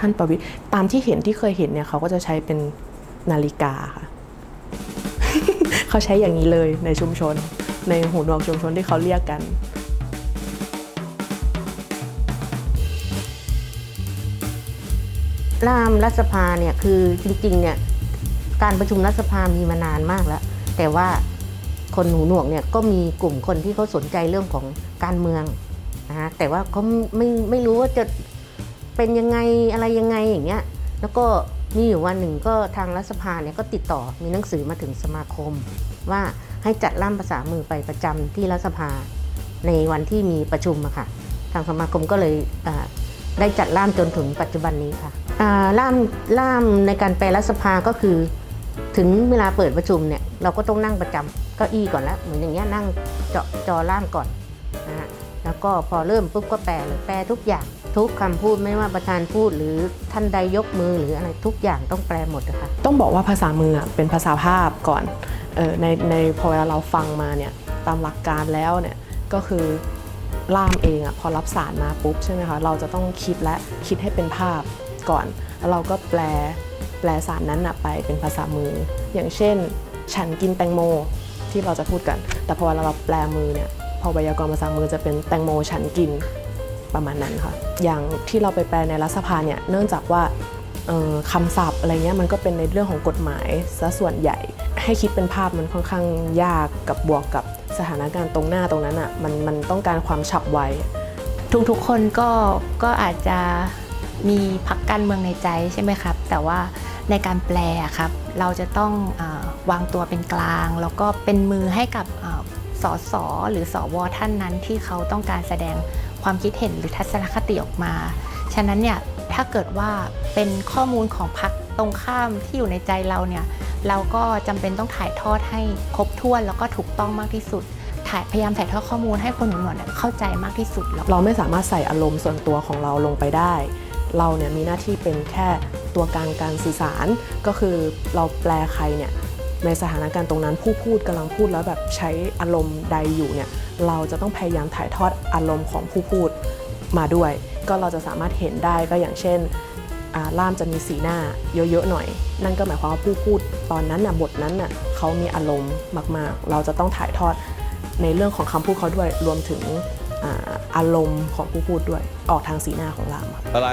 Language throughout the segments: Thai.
ท่านประวิตรตามที่เห็นที่เคยเห็นเนี่ยเขาก็จะใช้เป็นนาฬิกาค่ะ เขาใช้อย่างนี้เลยในชุมชน ในหูหนวกชุมชนที่เขาเรียกกันร่ามรัฐสภาเนี่ยคือจริงๆเนี่ยการประชุมรัฐสภามีมานานมากแล้ว แต่ว่าคนหูหนวกเนี่ยก็มีกลุ่มคนที่เขาสนใจเรื่องของการเมืองนะฮะแต่ว่าเขาไม่ไม่รู้ว่าจะ เป็นยังไงอะไรยังไงอย่างเงี้ยแล้วก็มีอยู่วันหนึ่งก็ทางรัฐสภาเนี่ยก็ติดต่อมีหนังสือมาถึงสมาคม ว่าให้จัดล่ามภาษามือไปประจำที่รัฐสภาในวันที่มีประชุมอะค่ะ ทางสมาคมก็เลยได้จัดล่ามจนถึงปัจจุบันนี้ค่ะล่ามล่ามในการแปลรัฐสภาก็คือ ถึงเวลาเปิดประชุมเนี่ยเราก็ต้องนั่งประจำเก้าอี้ก่อนแล้วเหมือนอย่างเงี้ยนั่งเจาะจอล่ามก่อนนะฮะแล้วก็พอเริ่มปุ๊บก็แปลเลยแปลทุกอย่าง ทุกคำพูดไม่ว่าประธานพูดหรือท่านใดยกมือหรืออะไรทุกอย่างต้องแปลหมดนะคะต้องบอกว่าภาษามือเป็นภาษาภาพก่อนออในในพอเวลาเราฟังมาเนี่ยตามหลักการแล้วเนี่ยก็คือล่ามเองอะพอรับสารมาปุ๊บใช่ไหมคะเราจะต้องคิดและคิดให้เป็นภาพก่อน แล้วเราก็แปลแปลสารนั้นอะไปเป็นภาษามือ อย่างเช่น ฉันกินแตงโมที่เราจะพูดกัน แต่พอเวลาเราแปลมือเนี่ยพอไวยากรณ์ภาษามือจะเป็นแตงโมฉันกิน ประมาณนั้นค่ะ อย่างที่เราไปแปลในรัฐสภาเนี่ยเนื่องจากว่าคำศัพท์อะไรเงี้ยมันก็เป็นในเรื่องของกฎหมายซะส่วนใหญ่ ให้คิดเป็นภาพมันค่อนข้างยากกับบวกกับสถานการณ์ตรงหน้าตรงนั้นอะมันมันต้องการความฉับไวทุกๆคนก็ก็อาจจะมีพักการเมืองในใจใช่ไหมครับ แต่ว่าในการแปลครับ เราจะต้องอวางตัวเป็นกลาง แล้วก็เป็นมือให้กับอสอสอหรือสอวอท่านนั้นที่เขาต้องการแสดง ความคิดเห็นหรือทัศนคติออกมา ฉะนั้นเนี่ยถ้าเกิดว่าเป็นข้อมูลของพรรคตรงข้ามที่อยู่ในใจเราเนี่ยเราก็จำเป็นต้องถ่ายทอดให้ครบถ้วนแล้วก็ถูกต้องมากที่สุด ถ่ายพยายามถ่ายทอดข้อมูลให้คนหนุ่มๆเนี่ยเข้าใจมากที่สุด เราไม่สามารถใส่อารมณ์ส่วนตัวของเราลงไปได้ เราเนี่ยมีหน้าที่เป็นแค่ตัวกลางการสื่อสาร ก็คือเราแปลใครเนี่ยในสถานการณ์ตรงนั้นผู้พูดกำลังพูดแล้วแบบใช้อารมณ์ใดอยู่เนี่ย เราจะต้องพยายามถ่ายทอดอารมณ์ของผู้พูดมาด้วย ก็เราจะสามารถเห็นได้ก็อย่างเช่นอ่าล่ามจะมีสีหน้าเยอะๆหน่อย นั่นก็หมายความว่าผู้พูดตอนนั้นน่ะบทนั้นน่ะเขามีอารมณ์มากๆ เราจะต้องถ่ายทอดในเรื่องของคำพูดเขาด้วยรวมถึงอาอารมณ์ของผู้พูดด้วยออกทางสีหน้าของรามอะไร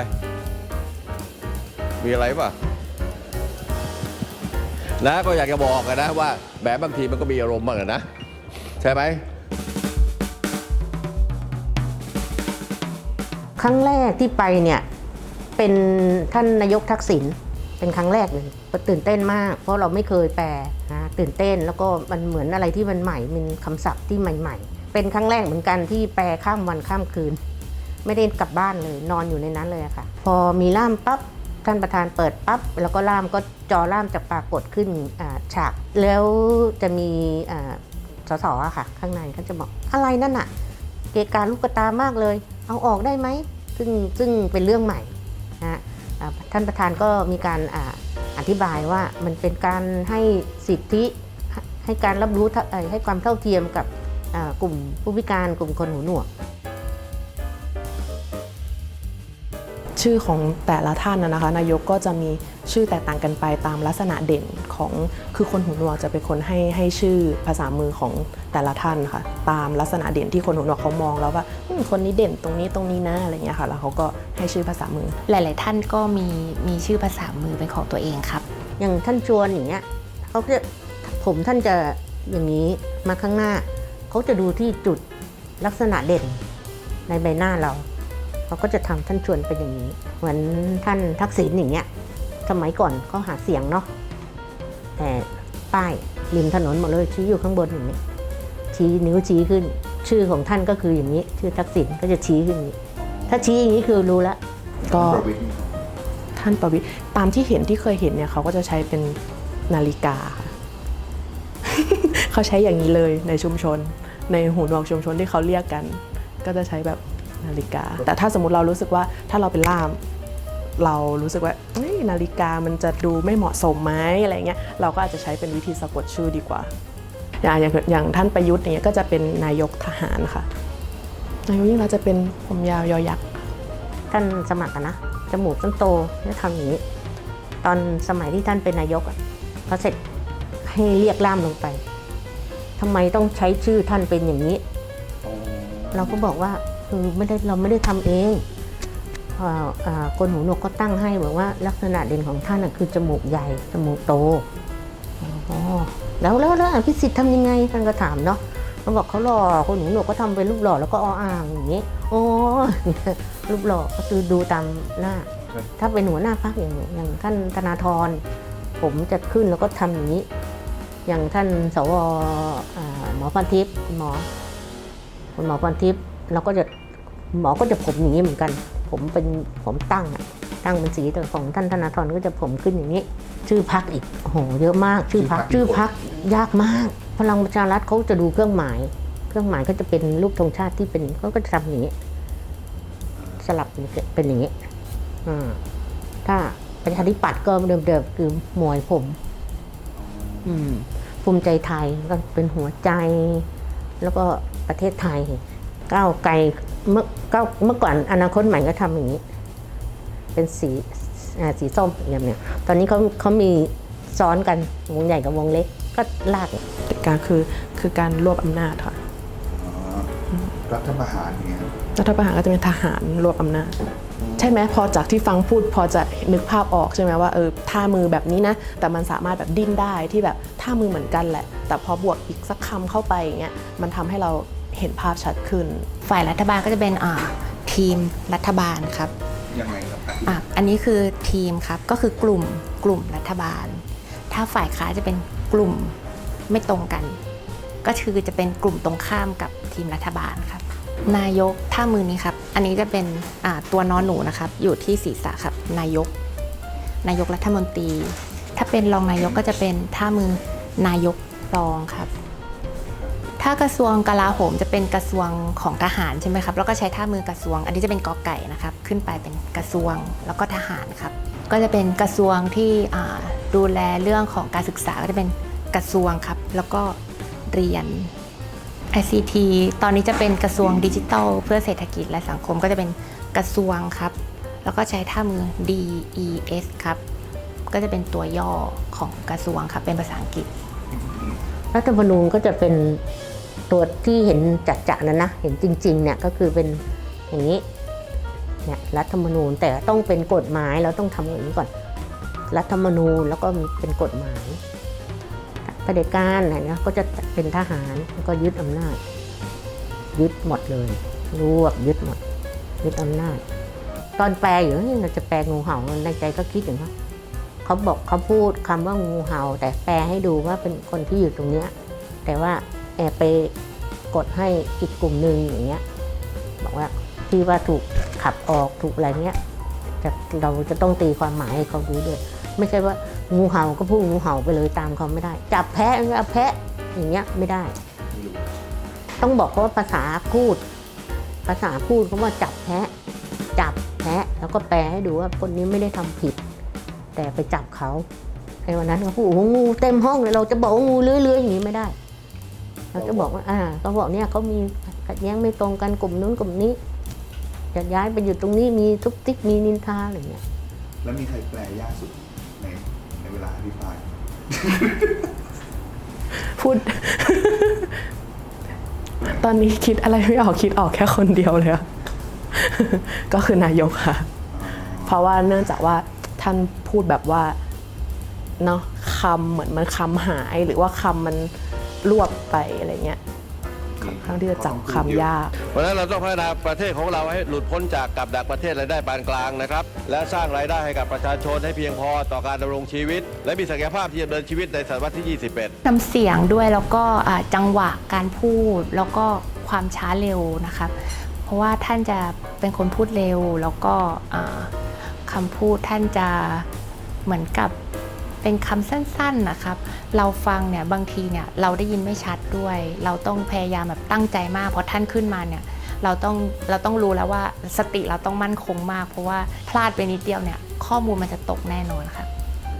มีอะไรป่ะนะก็อยากจะบอกกันนะว่าแบบบางทีมันก็มีอารมณ์บ้างอะนะ ใช่ไหม ครั้งแรกที่ไปเนี่ยเป็นท่านนายกทักษิณเป็นครั้งแรกเลยตื่นเต้นมาก เพราะเราไม่เคยแปลนะตื่นเต้นแล้วก็มันเหมือนอะไรที่มันใหม่เป็นคำศัพท์ที่ใหม่ ๆ เป็นครั้งแรกเหมือนกันที่แปลข้ามวันข้ามคืน ไม่ได้กลับบ้านเลยนอนอยู่ในนั้นเลยค่ะ พอมีล่ามปั๊บท่านประธานเปิดปั๊บแล้วก็ล่ามก็จอล่ามจะปรากฏขึ้นฉาก แล้วจะมีสสอะค่ะ ข้างในเขาจะบอกอะไรนั่นอะเกการลูกตามากเลย เอาออกได้ไหมซึ่งซึ่งเป็นเรื่องใหม่นะท่านประธานก็มีการออธิบายว่ามันเป็นการให้สิทธิให้การรับรู้ให้ความเท่าเทียมกับกลุ่มผู้พิการกลุ่มคนหูหนวกชื่อของแต่ละท่านนะคะนายกก็จะมี ชื่อแตกต่างกันไปตามลักษณะเด่นของคือคนหูหนวกจะเป็นคนให้ให้ชื่อภาษามือของแต่ละท่านค่ะ ตามลักษณะเด่นที่คนหูหนวกเขามองแล้วว่าอืมคนนี้เด่นตรงนี้ตรงนี้นะอะไรเงี้ยค่ะแล้วเขาก็ให้ชื่อภาษามือ หลาย ๆ ท่านก็มีมีชื่อภาษามือเป็นของตัวเองครับ อย่างท่านชวนอย่างเงี้ยเขาจะผมท่านจะอย่างนี้มาข้างหน้าเขาจะดูที่จุดลักษณะเด่นในใบหน้าเราเขาก็จะทำท่านชวนเป็นอย่างนี้ เหมือนท่านทักษิณอย่างเงี้ย สมัยก่อนเขาหาเสียงเนาะแต่ป้ายริมถนนหมดเลยชี้อยู่ข้างบนอย่างนี้ ชี้นิ้วชี้ขึ้น ชื่อของท่านก็คืออย่างนี้ ชื่อทักษิณก็จะชี้ขึ้นอย่างนี้ ถ้าชี้อย่างนี้คือรู้แล้วก็ท่านประวิตรตามที่เห็นที่เคยเห็นเนี่ยเขาก็จะใช้เป็นนาฬิกาค่ะเขาใช้อย่างนี้เลยในชุมชน ในหูหนวกชุมชนที่เขาเรียกกัน ก็จะใช้แบบนาฬิกา แต่ถ้าสมมติเรารู้สึกว่าถ้าเราเป็นล่าม เรารู้สึกว่านาฬิกามันจะดูไม่เหมาะสมไหมอะไรเงี้ยเราก็อาจจะใช้เป็นวิธีสะกดชื่อดีกว่า อย่างอย่างท่านประยุทธ์อย่างเงี้ยก็จะเป็นนายกทหารค่ะนายกยิ่งเรักษณ์จะเป็นผมยาวยอยักษ์ท่านสมัครนะจมูกต้นโตจะทำอย่างนี้ ตอนสมัยที่ท่านเป็นนายกอะพอเสร็จให้เรียกล่ามลงไปทำไมต้องใช้ชื่อท่านเป็นอย่างนี้ เราก็บอกว่าคือไม่ได้เราไม่ได้ทำเอง อ่าอ่าคนหูหนวกก็ตั้งให้บอกว่าลักษณะเด่นของท่านน่ะคือจมูกใหญ่จมูกโตอ๋อแล้วแล้วแล้วอภิสิทธิ์ทำยังไงท่านก็ถามเนาะเขาบอกเขาหล่อคนหูหนวกก็ทำเป็นรูปหล่อแล้วก็อ้ออ่างอย่างนี้อ๋อรูปหล่อก็คือดูตามหน้าครับถ้าเป็นหัวหน้าพักอย่างอย่างท่านธนาธรผมจะขึ้นแล้วก็ทำอย่างนี้ อย่างท่านสวอ่าหมอพันทิพย์หมอคุณหมอพรทิพย์เราก็จะหมอก็จะผมอย่างนี้เหมือนกัน ผมเป็นผมตั้งอะตั้งเป็นสีแต่ของท่านธนาธรก็จะผมขึ้นอย่างนี้ ชื่อพักอีกโอ้โหเยอะมาก ชื่อพักชื่ชื่ออพรรพัคกยากมาก พลังประชารัฐเขาจะดูเครื่องหมาย เครื่องหมายก็จะเป็นรูปธงชาติที่เป็นเขาก็จะทำอย่างนี้ สลับเป็นอย่างนี้อ่าถ้าประชาธิปัตย์ก็เดิมๆคือหมวยผม อืมภูมิใจไทยก็เป็นหัวใจ แล้วก็ประเทศไทยก้าวไกล เมื่อก้าวเมื่อก่อนอนาคตใหม่ก็ทำอย่างนี้ เป็นสีอ่าสีส้มอย่างเนี้ยตอนนี้เขาเขามีซ้อนกันวงใหญ่กับวงเล็กก็ลากการคือคือการรวบอำนาจค่ะอ๋อรัฐประหารเนี่ยครับรัฐประหารก็จะเป็นทหารรวบอำนาจใช่ไหมพอจากที่ฟังพูดพอจะนึกภาพออกใช่ไหมว่าเออท่ามือแบบนี้นะ แต่มันสามารถแบบดิ้นได้ที่แบบท่ามือเหมือนกันแหละ แต่พอบวกอีกสักคำเข้าไปอย่างเงี้ยมันทำให้เรา เห็นภาพชัดขึ้น ฝ่ายรัฐบาลก็จะเป็นอ่าทีมรัฐบาลครับยังไงครับอะอันนี้คือทีมครับก็คือกลุ่มกลุ่มรัฐบาล ถ้าฝ่ายค้านจะเป็นกลุ่มไม่ตรงกัน ก็คือจะเป็นกลุ่มตรงข้ามกับทีมรัฐบาลครับ นายกท่ามือนี้ครับ อันนี้จะเป็นอ่าตัวนอนหนูนะครับ อยู่ที่ศีรษะครับ นายก นายกรัฐมนตรี ถ้าเป็นรองนายกก็จะเป็นท่ามือนายกรองครับ ถ้ากระทรวงกลาโหมจะเป็นกระทรวงของทหารใช่ไหมครับ แล้วก็ใช้ท่ามือกระทรวง อันนี้จะเป็นกอไก่นะครับ ขึ้นไปเป็นกระทรวงแล้วก็ทหารครับ ก็จะเป็นกระทรวงที่ดูแลเรื่องของการศึกษาก็จะเป็นกระทรวงครับ แล้วก็เรียน ICT ตอนนี้จะเป็นกระทรวงดิจิทัล เพื่อเศรษฐกิจและสังคมก็จะเป็นกระทรวงครับ แล้วก็ใช้ท่ามือ DES ครับ ก็จะเป็นตัวย่อของกระทรวงครับ เป็นภาษาอังกฤษรัฐธรรมนูญก็จะเป็น ตัวที่เห็นจัดจะนะนะเห็นจริงๆเนี่ยก็คือเป็นอย่างนี้เนี่ยรัฐธรรมนูญแต่ต้องเป็นกฎหมายเราต้องทำอย่างนี้ก่อน รัฐธรรมนูญแล้วก็มีเป็นกฎหมายเผด็จการอะไรนะก็จะเป็นทหารก็ยึดอำนาจ ยึดหมดเลย รวบยึดหมด ยึดอำนาจ ตอนแปลอยู่เฮ้เราจะแปลงูเห่าในใจก็คิดอย่างว่าเขาบอกเขาพูดคำว่างูเห่า แต่แปลให้ดูว่าเป็นคนที่อยู่ตรงเนี้ยแต่ว่า แอบไปกดให้อีกกลุ่มหนึ่งอย่างเงี้ยบอกว่าที่ว่าถูกขับออกถูกอะไรเงี้ยแต่เราจะต้องตีความหมายให้เขารู้ด้วย ไม่ใช่ว่างูเห่าก็พูดงูเห่าไปเลยตามเขาไม่ได้ จับแพะก็แพะอย่างเงี้ยไม่ได้ ต้องบอกเขาว่าภาษาพูด ภาษาพูดเขาว่าจับแพะ จับแพะแล้วก็แปลให้ดูว่าคนนี้ไม่ได้ทำผิด แต่ไปจับเขาไอ้วันนั้นเขาพูดโอ้โหงูเต็มห้องเลยเราจะบอกว่างูเลื้อยๆอย่างนี้ไม่ได้ เราจะบอกว่าอ่าเขาบอกเนี่ยเขามีขัดแย้งไม่ตรงกันกลุ่มนู้นกลุ่มนี้จะย้ายไปอยู่ตรงนี้มีทุกติ๊กมีนินทาอะไรอย่างเงี้ยแล้วมีใครแปลยากสุดในในเวลาอภิปรายพูด ตอนนี้คิดอะไรไม่ออกคิดออกแค่คนเดียวเลยอะก็คือนายกค่ะ เพราะว่าเนื่องจากว่าท่านพูดแบบว่าเนาะคำเหมือนมันคำหายหรือว่าคำมัน รวบไปอะไรเงี้ยค่อนข้างที่จะจับคำยาก เพราะฉะนั้นเราต้องพัฒนาประเทศของเราให้หลุดพ้นจากกับดักประเทศรายได้ปานกลางนะครับ และสร้างรายได้ให้กับประชาชนให้เพียงพอต่อการดำรงชีวิต และมีศักยภาพที่จะเดินชีวิตในศตวรรษที่ 21น้ำเสียงด้วยแล้วก็อ่าจังหวะการพูดแล้วก็ความช้าเร็วนะครับ เพราะว่าท่านจะเป็นคนพูดเร็วแล้วก็อ่าคำพูดท่านจะเหมือนกับ เป็นคำสั้นๆนะครับ เราฟังเนี่ยบางทีเนี่ยเราได้ยินไม่ชัดด้วย เราต้องพยายามแบบตั้งใจมากเพราะท่านขึ้นมาเนี่ยเราต้องเราต้องรู้แล้วว่าสติเราต้องมั่นคงมาก เพราะว่าพลาดไปนิดเดียวเนี่ยข้อมูลมันจะตกแน่นอนครับ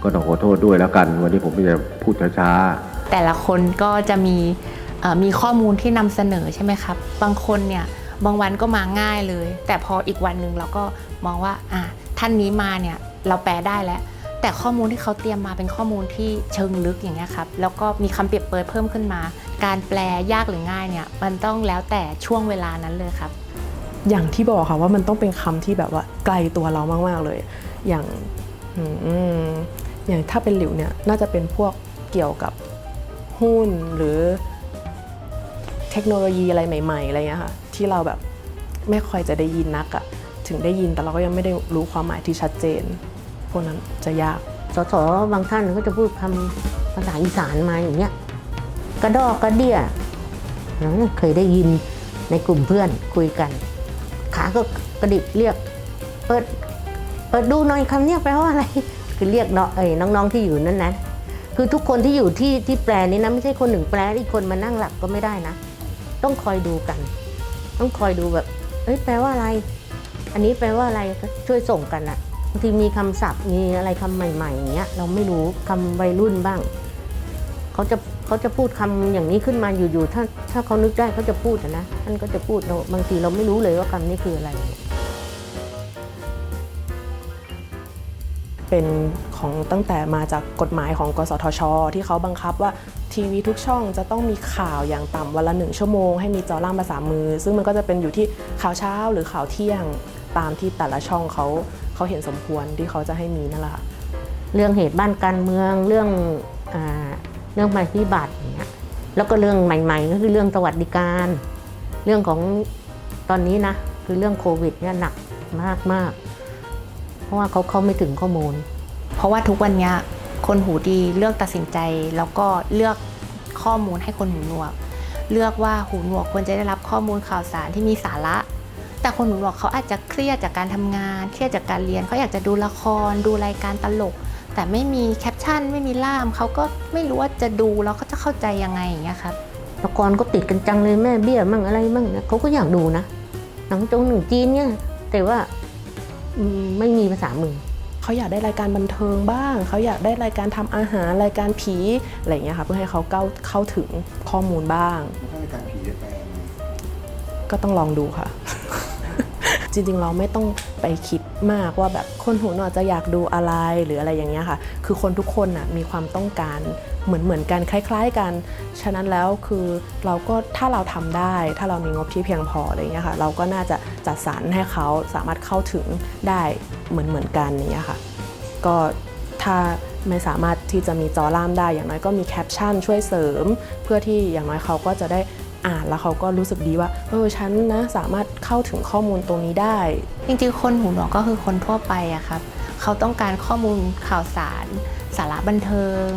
ก็ต้องขอโทษด้วยแล้วกัน วันนี้ผมจะพูดช้าๆแต่ละคนก็จะมีเอ่อมีข้อมูลที่นำเสนอใช่ไหมครับ บางคนเนี่ยบางวันก็มาง่ายเลย แต่พออีกวันหนึ่งเราก็มองว่าอะท่านนี้มาเนี่ยเราแปลได้แล้ว แต่ข้อมูลที่เขาเตรียมมาเป็นข้อมูลที่เชิงลึกอย่างเงี้ยครับแล้วก็มีคำเปรียบเปรยเพิ่มขึ้นมา การแปลยากหรือง่ายเนี่ยมันต้องแล้วแต่ช่วงเวลานั้นเลยครับ อย่างที่บอกค่ะว่ามันต้องเป็นคำที่แบบว่าไกลตัวเรามากๆเลย อย่างอืมอย่างถ้าเป็นหลิวเนี่ยน่าจะเป็นพวกเกี่ยวกับหุ้นหรือเทคโนโลยีอะไรใหม่ๆอะไรเงี้ยค่ะที่เราแบบไม่ค่อยจะได้ยินนักอะถึงได้ยินแต่เราก็ยังไม่ได้รู้ความหมายที่ชัดเจน พวกนั้นจะยากสสบางท่านก็จะพูดคำภาษาอีสานมาอย่างเงี้ยกระดอกกระเดี่ยเราเนี่ยเคยได้ยินในกลุ่มเพื่อนคุยกัน ขาก็กระดิกเรียก เปิดเปิดดูหน่อยคำเนี้ยแปลว่าอะไร คือเรียกเนาะเอ้ยน้องๆที่อยู่นั้นนะคือทุกคนที่อยู่ที่ที่แปลนี้นะไม่ใช่คนหนึ่งแปลอีกคนมานั่งหลับก็ไม่ได้นะ ต้องคอยดูกัน ต้องคอยดูแบบเอ้ยแปลว่าอะไร อันนี้แปลว่าอะไรก็ช่วยส่งกันอะ บางทีมีคำศัพท์มีอะไรคำใหม่ๆอย่างเงี้ยเราไม่รู้คำวัยรุ่นบ้างเขาจะเขาจะพูดคำอย่างนี้ขึ้นมาอยู่ๆถ้าถ้าเขานึกได้เขาจะพูดนะท่านก็จะพูดเราบางทีเราไม่รู้เลยว่าคำนี้คืออะไร เป็นของตั้งแต่มาจากกฎหมายของกสทช ที่เขาบังคับว่าทีวีทุกช่องจะต้องมีข่าวอย่างต่ำวันละหนึ่งชั่วโมงให้มีจอล่ามภาษามือ ซึ่งมันก็จะเป็นอยู่ที่ข่าวเช้าหรือข่าวเที่ยง ตามที่แต่ละช่องเขาเขาเห็นสมควรที่เขาจะให้มีนั่นแหละค่ะเรื่องเหตุบ้านการเมืองเรื่องอาเรื่องภัยพิบัติอย่างเงี้ยแล้วก็เรื่องใหม่ ๆ ก็คือเรื่องสวัสดิการ เรื่องของตอนนี้นะคือเรื่องโควิดเนี่ยหนักมากมากๆเพราะว่าเขาเข้าไม่ถึงข้อมูล เพราะว่าทุกวันเนี้ยคนหูดีเลือกตัดสินใจแล้วก็เลือกข้อมูลให้คนหูหนวก เลือกว่าหูหนวกควรจะได้รับข้อมูลข่าวสารที่มีสาระ แต่คนหูหนวกเขาอาจจะเครียดจากการทำงาน เครียดจากการเรียนเขาอยากจะดูละคร ดูรายการตลก แต่ไม่มีแคปชั่น ไม่มีล่ามเขาก็ไม่รู้ว่าจะดูแล้วเขาจะเข้าใจยังไงอย่างเงี้ยครับละครก็ติดกันจังเลยแม่เบี้ยมั่งอะไรมั่งเนี่ยเขาก็อยากดูนะหนังจงหนึ่งจีนเนี่ยแต่ว่าอืมไม่มีภาษามือเขาอยากได้รายการบันเทิงบ้าง เขาอยากได้รายการทำอาหารรายการผีอะไรอย่างเงี้ยค่ะเพื่อให้เขาเข้าเข้าถึงข้อมูลบ้างถ้ารายการผีจะแปลยังไงก็ต้องลองดูค่ะ จริงๆ เราไม่ต้องไปคิดมากว่าแบบคนหูหนวกจะอยากดูอะไรหรืออะไรอย่างเงี้ยค่ะ คือคนทุกคนน่ะมีความต้องการเหมือนเหมือนกันคล้าย ๆ กัน ฉะนั้นแล้วคือเราก็ถ้าเราทำได้ ถ้าเรามีงบที่เพียงพออะไรเงี้ยค่ะ เราก็น่าจะจัดสรรให้เขาสามารถเข้าถึงได้เหมือนเหมือนกันอย่างเงี้ยค่ะ ก็ถ้าไม่สามารถที่จะมีจอล่ามได้อย่างน้อยก็มีแคปชั่นช่วยเสริม เพื่อที่อย่างน้อยเขาก็จะได้ อ่านแล้วเขาก็รู้สึกดีว่าเออฉันนะสามารถเข้าถึงข้อมูลตรงนี้ได้ จริงๆ คนหูหนวกก็คือคนทั่วไปอะครับเขาต้องการข้อมูลข่าวสาร สาระบันเทิง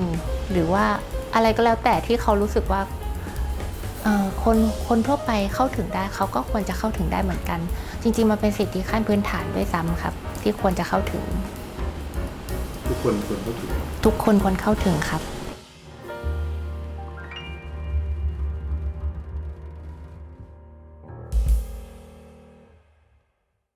หรือว่าอะไรก็แล้วแต่ที่เขารู้สึกว่าเอ่อคนคนทั่วไปเข้าถึงได้เขาก็ควรจะเข้าถึงได้เหมือนกัน จริง ๆมันเป็นสิทธิขั้นพื้นฐานด้วยซ้ำครับ ที่ควรจะเข้าถึง ทุกคนควรเข้าถึงทุกคนควรเข้าถึงครับ